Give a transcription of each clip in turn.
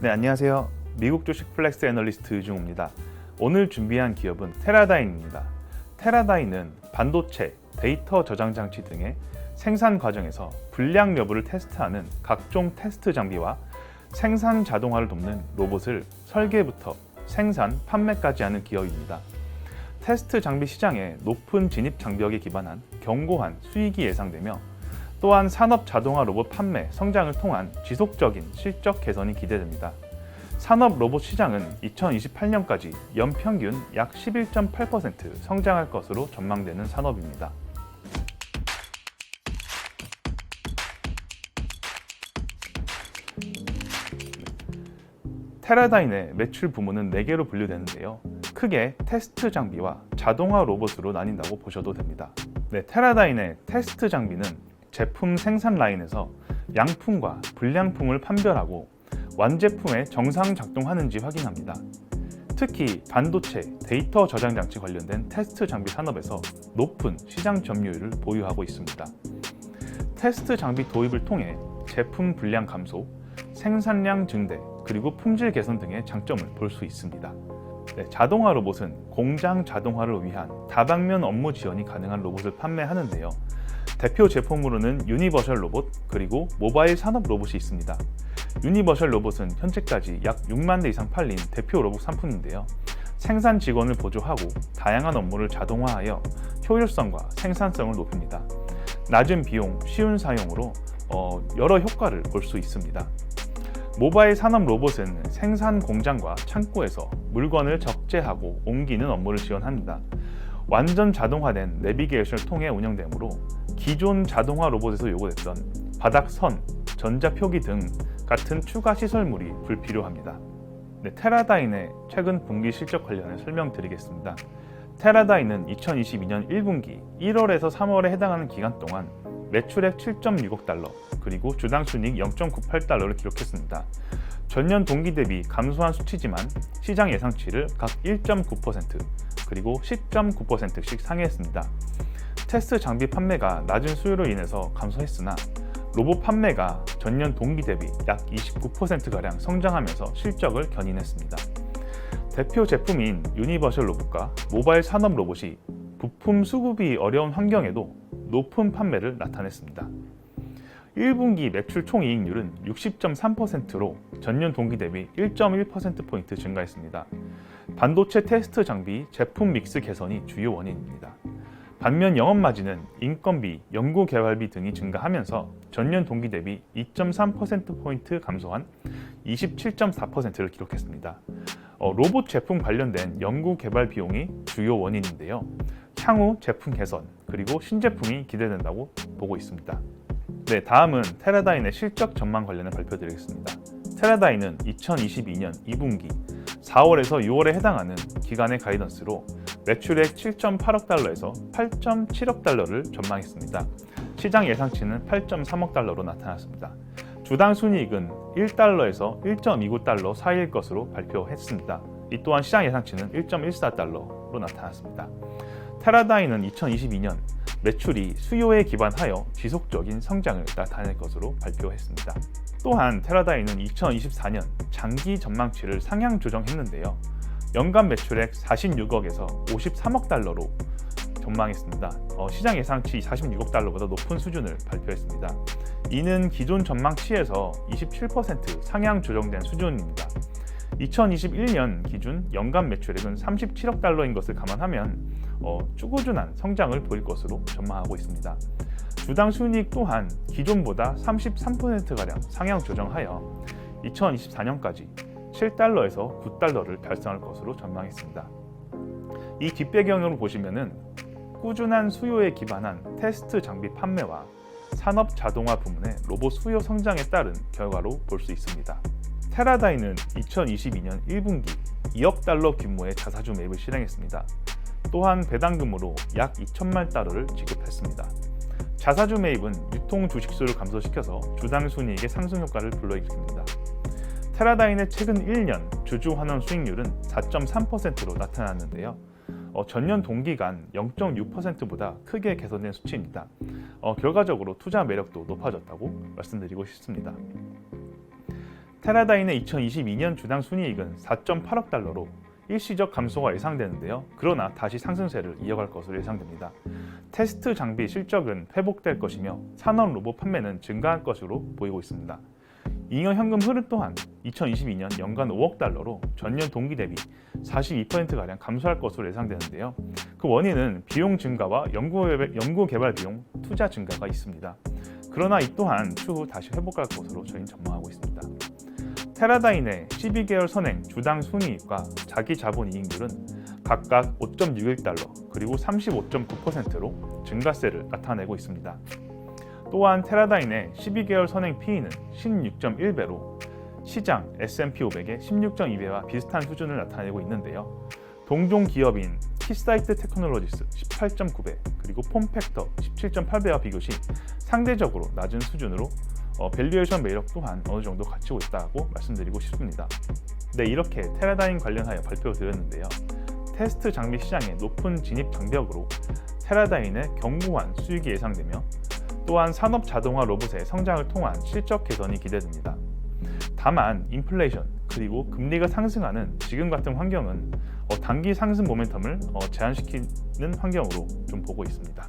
네, 안녕하세요. 미국 주식 플렉스 애널리스트 유중호입니다. 오늘 준비한 기업은 테라다인입니다. 테라다인은 반도체, 데이터 저장 장치 등의 생산 과정에서 불량 여부를 테스트하는 각종 테스트 장비와 생산 자동화를 돕는 로봇을 설계부터 생산, 판매까지 하는 기업입니다. 테스트 장비 시장에 높은 진입 장벽에 기반한 견고한 수익이 예상되며 또한 산업 자동화 로봇 판매 성장을 통한 지속적인 실적 개선이 기대됩니다. 산업 로봇 시장은 2028년까지 연평균 약 11.8% 성장할 것으로 전망되는 산업입니다. 테라다인의 매출 부문은 4개로 분류되는데요. 크게 테스트 장비와 자동화 로봇으로 나뉜다고 보셔도 됩니다. 네, 테라다인의 테스트 장비는 제품 생산 라인에서 양품과 불량품을 판별하고 완제품에 정상 작동하는지 확인합니다. 특히 반도체, 데이터 저장 장치 관련된 테스트 장비 산업에서 높은 시장 점유율을 보유하고 있습니다. 테스트 장비 도입을 통해 제품 불량 감소, 생산량 증대, 그리고 품질 개선 등의 장점을 볼 수 있습니다. 네, 자동화 로봇은 공장 자동화를 위한 다방면 업무 지원이 가능한 로봇을 판매하는데요. 대표 제품으로는 유니버셜 로봇 그리고 모바일 산업 로봇이 있습니다. 유니버셜 로봇은 현재까지 약 6만 대 이상 팔린 대표 로봇 상품인데요. 생산 직원을 보조하고 다양한 업무를 자동화하여 효율성과 생산성을 높입니다. 낮은 비용, 쉬운 사용으로 어, 여러 효과를 볼 수 있습니다. 모바일 산업 로봇은 생산 공장과 창고에서 물건을 적재하고 옮기는 업무를 지원합니다. 완전 자동화된 내비게이션을 통해 운영되므로 기존 자동화 로봇에서 요구됐던 바닥선, 전자표기 등 같은 추가 시설물이 불필요합니다. 네, 테라다인의 최근 분기 실적 관련해 설명드리겠습니다. 테라다인은 2022년 1분기 1월에서 3월에 해당하는 기간 동안 매출액 7.6억 달러, 그리고 주당 순이익 0.98달러를 기록했습니다. 전년 동기 대비 감소한 수치지만 시장 예상치를 각 1.9% 그리고 10.9%씩 상회했습니다. 테스트 장비 판매가 낮은 수요로 인해서 감소했으나 로봇 판매가 전년 동기 대비 약 29%가량 성장하면서 실적을 견인했습니다. 대표 제품인 유니버셜 로봇과 모바일 산업 로봇이 부품 수급이 어려운 환경에도 높은 판매를 나타냈습니다. 1분기 매출 총 이익률은 60.3%로 전년 동기 대비 1.1%포인트 증가했습니다. 반도체 테스트 장비 제품 믹스 개선이 주요 원인입니다. 반면 영업 마진은 인건비, 연구 개발비 등이 증가하면서 전년 동기 대비 2.3%포인트 감소한 27.4%를 기록했습니다. 어, 로봇 제품 관련된 연구 개발 비용이 주요 원인인데요. 향후 제품 개선, 그리고 신제품이 기대된다고 보고 있습니다. 네, 다음은 테라다인의 실적 전망 관련해 발표드리겠습니다. 테라다인은 2022년 2분기 4월에서 6월에 해당하는 기간의 가이던스로 매출액 7.8억 달러에서 8.7억 달러를 전망했습니다. 시장 예상치는 8.3억 달러로 나타났습니다. 주당 순이익은 1달러에서 1.29달러 사이일 것으로 발표했습니다. 이 또한 시장 예상치는 1.14달러로 나타났습니다. 테라다인은 2022년 매출이 수요에 기반하여 지속적인 성장을 나타낼 것으로 발표했습니다. 또한 테라다인은 2024년 장기 전망치를 상향 조정했는데요. 연간 매출액 46억에서 53억 달러로 전망했습니다. 어, 시장 예상치 46억 달러보다 높은 수준을 발표했습니다. 이는 기존 전망치에서 27% 상향 조정된 수준입니다. 2021년 기준 연간 매출액은 37억 달러인 것을 감안하면 어, 쭈구준한 성장을 보일 것으로 전망하고 있습니다. 주당 순이익 또한 기존보다 33%가량 상향 조정하여 2024년까지 7달러에서 9달러를 달성할 것으로 전망했습니다. 이 뒷배경으로 보시면은 꾸준한 수요에 기반한 테스트 장비 판매와 산업 자동화 부문의 로봇 수요 성장에 따른 결과로 볼 수 있습니다. 테라다인은 2022년 1분기 2억 달러 규모의 자사주 매입을 실행했습니다. 또한 배당금으로 약 2천만 달러를 지급했습니다. 자사주 매입은 유통 주식수를 감소시켜서 주당 순이익의 상승 효과를 불러일으킵니다. 테라다인의 최근 1년 주주 환원 수익률은 4.3%로 나타났는데요. 어, 전년 동기간 0.6%보다 크게 개선된 수치입니다. 어, 결과적으로 투자 매력도 높아졌다고 말씀드리고 싶습니다. 테라다인의 2022년 주당 순이익은 4.8억 달러로 일시적 감소가 예상되는데요. 그러나 다시 상승세를 이어갈 것으로 예상됩니다. 테스트 장비 실적은 회복될 것이며 산업 로봇 판매는 증가할 것으로 보이고 있습니다. 잉여 현금 흐름 또한 2022년 연간 5억 달러로 전년 동기 대비 42%가량 감소할 것으로 예상되는데요. 그 원인은 비용 증가와 연구개발, 비용 투자 증가가 있습니다. 그러나 이 또한 추후 다시 회복할 것으로 저희는 전망하고 있습니다. 테라다인의 12개월 선행 주당 순이익과 자기 자본 이익률은 각각 5.61달러 그리고 35.9%로 증가세를 나타내고 있습니다. 또한 테라다인의 12개월 선행 P는 16.1배로 시장 S&P 500의 16.2배와 비슷한 수준을 나타내고 있는데요. 동종 기업인 키사이트 테크놀로지스 18.9배 그리고 폼팩터 17.8배와 비교시 상대적으로 낮은 수준으로 어, 밸류에이션 매력 또한 어느 정도 갖추고 있다고 말씀드리고 싶습니다. 네, 이렇게 테라다인 관련하여 발표드렸는데요. 테스트 장비 시장의 높은 진입 장벽으로 테라다인의 견고한 수익이 예상되며 또한 산업 자동화 로봇의 성장을 통한 실적 개선이 기대됩니다. 다만 인플레이션 그리고 금리가 상승하는 지금 같은 환경은 어, 단기 상승 모멘텀을 어, 제한시키는 환경으로 좀 보고 있습니다.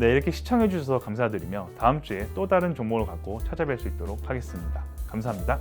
네, 이렇게 시청해 주셔서 감사드리며 다음 주에 또 다른 종목을 갖고 찾아뵐 수 있도록 하겠습니다. 감사합니다.